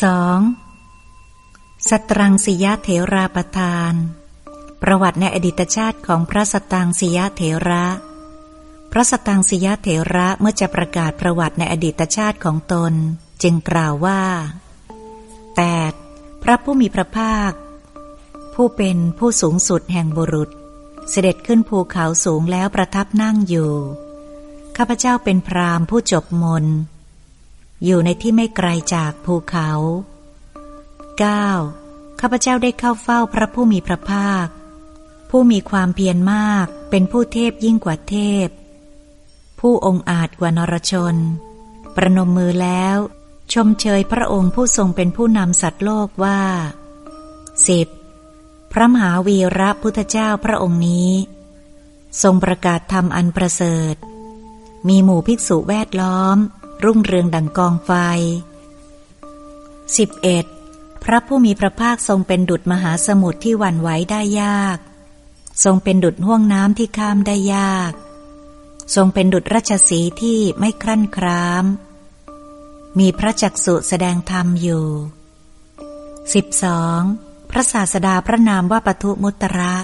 2. สตรังสิยะเถราประทาน ประวัติในอดีตชาติของพระสตังสิยะเถระ พระสตังสิยะเถระเมื่อจะประกาศประวัติในอดีตชาติของตน จึงกล่าวว่า 8. พระผู้มีพระภาค ผู้เป็นผู้สูงสุดแห่งบุรุษ เสด็จขึ้นภูเขาสูงแล้วประทับนั่งอยู่ ข้าพเจ้าเป็นพรามผู้จบมน อยู่ในที่ไม่ไกลจากภูเขา 9. ข้าพเจ้าได้เข้าเฝ้าพระผู้มีพระภาค ผู้มีความเพียรมากเป็นผู้เทพยิ่งกว่าเทพ ผู้องอาจกว่านรชน ประนมมือแล้ว ชมเชยพระองค์ผู้ทรงเป็นผู้นำสัตว์โลกว่าสิบพระมหาวีระพุทธเจ้าพระองค์นี้ ทรงประกาศธรรมอันประเสริฐ มีหมู่ภิกษุแวดล้อม รุ่งเรืองดังกองไฟ 11. พระผู้มีพระภาคทรงเป็นดุจมหาสมุทรที่หวั่นไหวได้ยาก ทรงเป็นดุจห่วงน้ำที่ข้ามได้ยาก ทรงเป็นดุจราชสีที่ไม่ครั่นคราม มีพระจักสุแสดงธรรมอยู่ 12. พระศาสดาพระนามว่าปทุมุตระ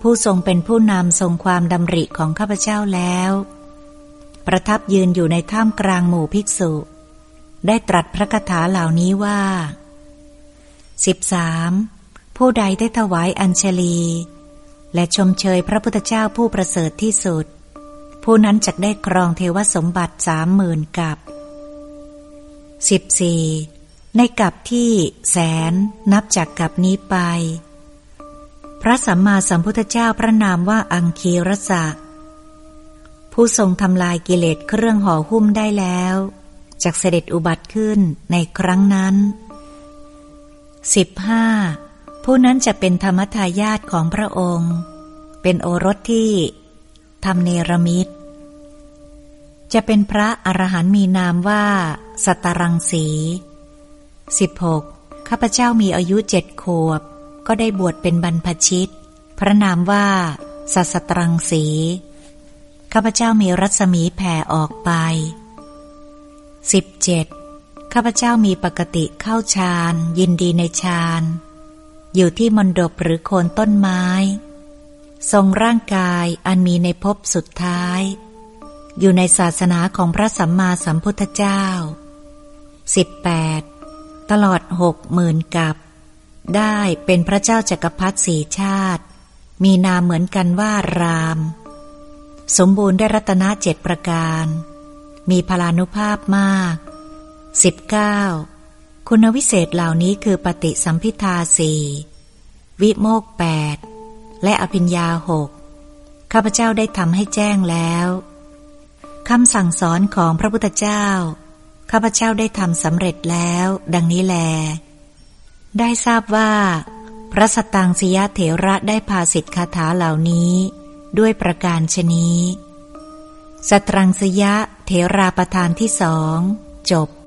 ผู้ทรงเป็นผู้นำทรงความดำริของข้าพเจ้าแล้ว ประทับยืนอยู่ในถ้ำกลางหมู่ภิกษุ ได้ตรัสพระคาถาเหล่านี้ว่า 13. ผู้ใดได้ถวายอัญชลี และชมเชยพระพุทธเจ้าผู้ประเสริฐที่สุด ผู้นั้นจะได้ครองเทวสมบัติสามหมื่นกับ 14. ในกับที่แสนนับจากกับนี้ไป พระสัมมาสัมพุทธเจ้าพระนามว่าอังคีรสะ ผู้ทรงทำลายกิเลสเครื่องห่อหุ้มได้แล้วจากเสด็จอุบัติขึ้นในครั้งนั้น 15. ผู้นั้นจะเป็นธรรมทายาทของพระองค์ เป็นโอรสที่ทำเนรมิต จะเป็นพระอรหันต์มีนามว่า สตรังสี 16. ข้าพเจ้ามีอายุเจ็ดขวบ ก็ได้บวชเป็นบรรพชิต พระนามว่าสัสตรังสี ข้าพเจ้ามีรัศมีแผ่ออกไป 17. ข้าพเจ้ามีปกติเข้าฌานยินดีในฌานอยู่ที่มณฑปหรือโคนต้นไม้ ทรงร่างกายอันมีในภพสุดท้าย อยู่ในศาสนาของพระสัมมาสัมพุทธเจ้า 18. ตลอดหกหมื่นกับ ได้เป็นพระเจ้าจักรพรรดิสีชาติ มีนามเหมือนกันว่าราม สมบูรณ์ได้รัตนะเจ็ดประการ มีพลานุภาพมาก 19. คุณวิเศษเหล่านี้คือปฏิสัมพิทาสี่วิโมกแปดและอภิญญาหกข้าพเจ้าได้ทำให้แจ้งแล้วคำสั่งสอนของพระพุทธเจ้า ข้าพเจ้าได้ทำสำเร็จแล้ว ดังนี้แล ได้ทราบว่า พระสตังสิยะเถระได้พาสิทธคาถาเหล่านี้ ด้วยประการชนี้ สตรังสยะเถราประธานที่สอง จบ